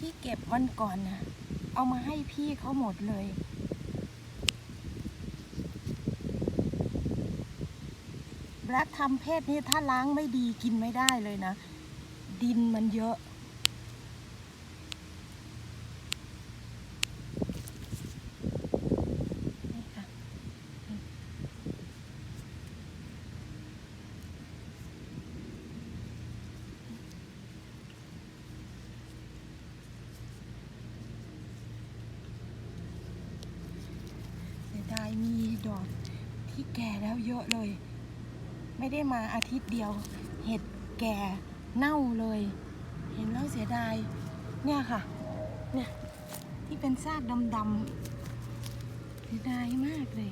ที่เก็บวันก่อนนะเอามาให้พี่เขาหมดเลยและทำเพศนี่ถ้าล้างไม่ดีกินไม่ได้เลยนะ ดินมันเยอะ นี่ค่ะอืมเสียดายมี ดอกที่แก่แล้วเยอะเลย ไม่ได้มาอาทิตย์เดียว เห็ดแก่เน่าเลย เห็นแล้วเสียดาย เนี่ยค่ะ เนี่ยที่เป็นซากดำๆเสียดายมากเลย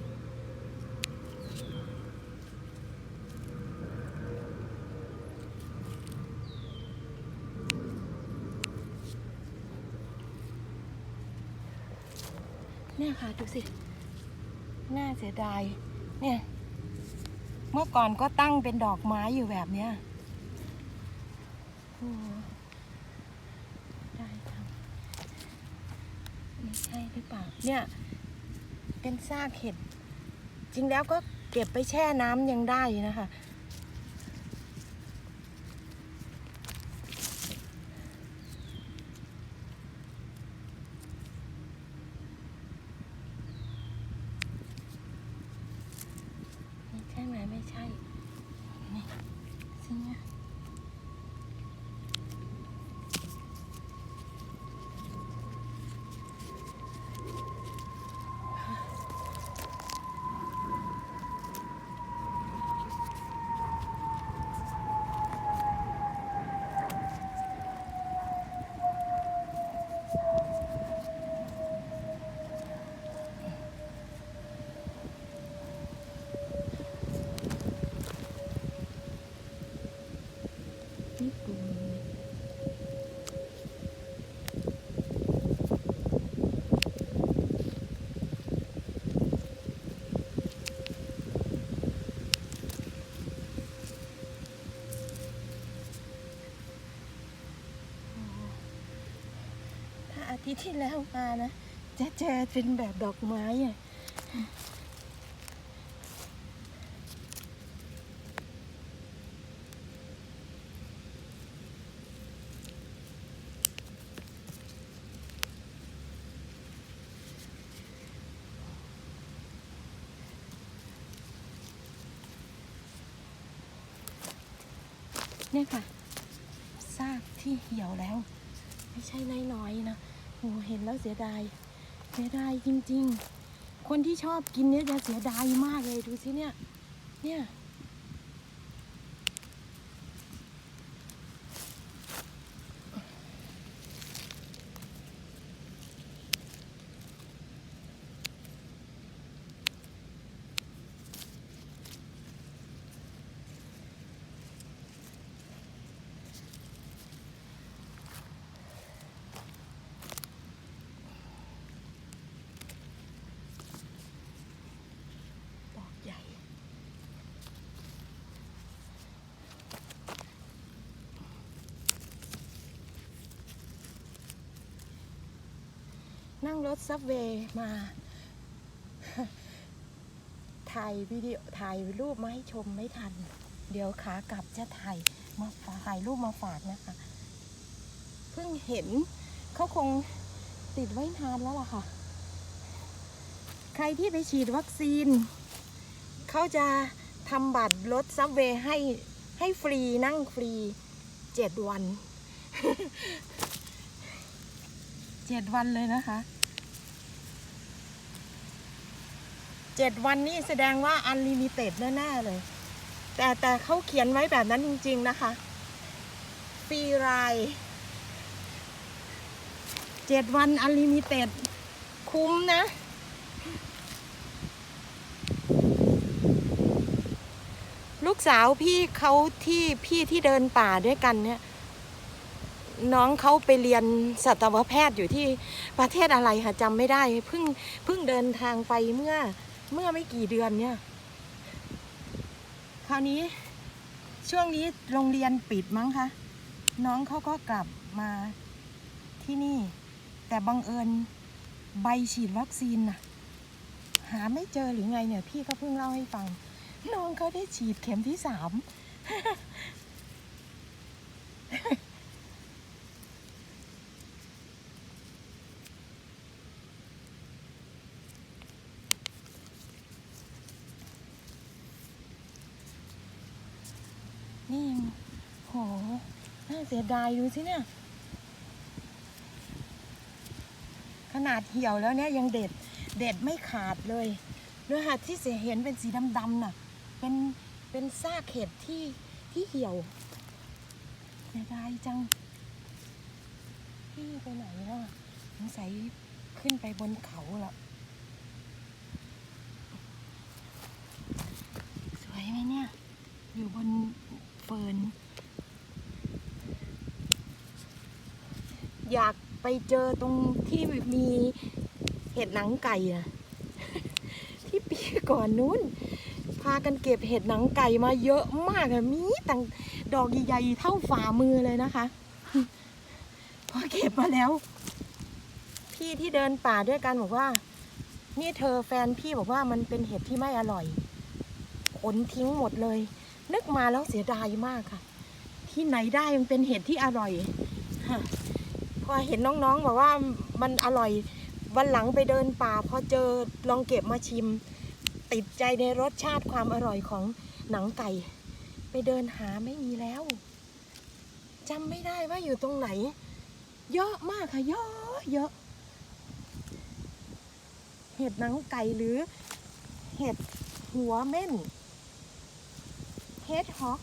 เนี่ยค่ะ ดูสิ น่าเสียดาย เนี่ย เมื่อก่อนก็ตั้งเป็นดอกไม้อยู่แบบเนี้ยโอ้ได้จังไม่ใช่หรือเปล่า เนี่ย เป็นซากเห็ด จริงแล้วก็เก็บไปแช่น้ำยังได้นะคะ อาทิตย์ที่แล้วมานะจะเจอเป็นแบบดอกไม้อะเนี่ยค่ะซากที่เหี่ยวแล้ว ไม่ใช่น้อยๆนะ โอ้เห็นแล้วเสียดาย เสียดายจริง ๆ คนที่ชอบกินเนี่ยจะเสียดายมากเลยดูสิเนี่ย เนี่ย นั่งรถซับเวย์มา ถ่ายวิดีโอถ่ายรูปมาให้ชมไม่ทัน เดี๋ยวขากลับจะถ่ายมาฝากถ่ายรูปมาฝากนะคะ เพิ่งเห็นเขาคงติดไว้นานแล้วล่ะค่ะ ใครที่ไปฉีดวัคซีน เขาจะทำบัตรรถซับเวย์ให้ให้ฟรีนั่งฟรีเจ็ดวัน เจ็ดวันเลยนะคะเจ็ดวันนี่แสดงว่าอันลิมิเต็ดแน่ๆเลย แต่แต่เขาเขียนไว้แบบนั้นจริง ๆ นะคะฟรีไรเจ็ดวันอันลิมิเต็ดคุ้มนะลูกสาวพี่เขาที่พี่ที่เดินป่าด้วยกันเนี่ย น้องเขาไปเรียนสัตวแพทย์อยู่ที่ประเทศอะไรค่ะจำไม่ได้เพิ่งเพิ่งเดินทางไปเมื่อเมื่อไม่กี่เดือนเนี่ย คราวนี้ช่วงนี้โรงเรียนปิดมั้งคะน้องเขาก็กลับมาที่นี่ แต่บังเอิญใบฉีดวัคซีนน่ะ หาไม่เจอหรือไงเนี่ย พี่ก็เพิ่งเล่าให้ฟัง น้องเขาได้ฉีดเข็มที่สาม นี่ยังโห น่าเสียดายดูสิเนี่ย ขนาดเหี่ยวแล้วเนี่ยยังเด็ด เด็ดไม่ขาดเลยเนื้อหาที่เสียเห็นเป็นสีดำๆน่ะ เป็น เป็นซากเห็ดที่ที่เหี่ยวเสียดายจัง พี่ไปไหนแล้วอะสงสัยขึ้นไปบนเขาล้วสวยไหมเนี่ย อยู่บนเฟิร์น อยากไป เจอตรงที่มีเห็ดหนังไก่อะที่ปีก่อนนู้น พากันเก็บเห็ดหนังไก่มาเยอะมากอะมีตั้งดอกใหญ่ๆเท่าฝ่ามือเลยนะคะพอเก็บมาแล้ว พี่ที่เดินป่าด้วยกันบอกว่า นี่เธอแฟนพี่บอกว่ามันเป็นเห็ดที่ไม่อร่อยขนทิ้งหมดเลย นึกมาแล้วเสียดายมากค่ะ ที่ไหนได้มันเป็นเห็ดที่อร่อย ฮะพอเห็นน้องๆบอกว่ามันอร่อยวันหลังไปเดินป่าพอเจอลองเก็บมาชิม ติดใจในรสชาติความอร่อยของหนังไก่ ไปเดินหาไม่มีแล้วจำไม่ได้ว่าอยู่ตรงไหน เยอะมากค่ะเยอะเยอะเห็ดหนังไก่หรือเห็ดหัวเม่นเฮดฮอก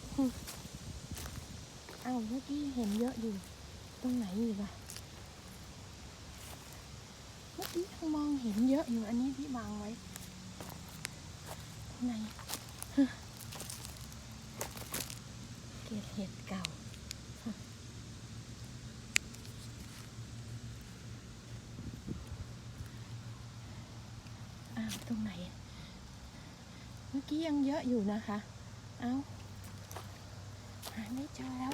เอาเมื่อกี้เห็นเยอะอยู่ ตรงไหนอีกอะ มอกี้ยังมองเห็นเยอะอยู่อันนี้พี่วางไว้ตรงไหนเกล็ดเห็ดเก่าอ้าวตรงไหน เมื่อกี้ยังเยอะอยู่นะคะ เอาหาไม่เจอแล้ว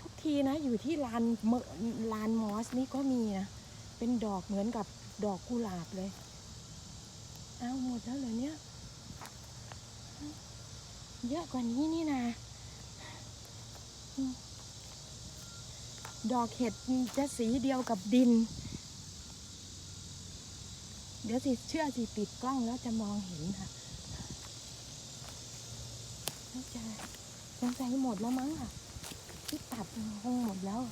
ทุกทีนะอยู่ที่ลานเมลานมอสนี่ก็มีนะ เป็นดอกเหมือนกับดอกกุหลาบเลย เอาหมดแล้วเหรอเนี่ยเยอะกว่านี้นี่นะดอกเห็ดจะสีเดียวกับดิน เดี๋ยวสิเชื่อสิปิดกล้องแล้วจะมองเห็นค่ะไม่เจอสงสัยหมดแล้วมั้งค่ะที่ตัดคงหมดแล้ว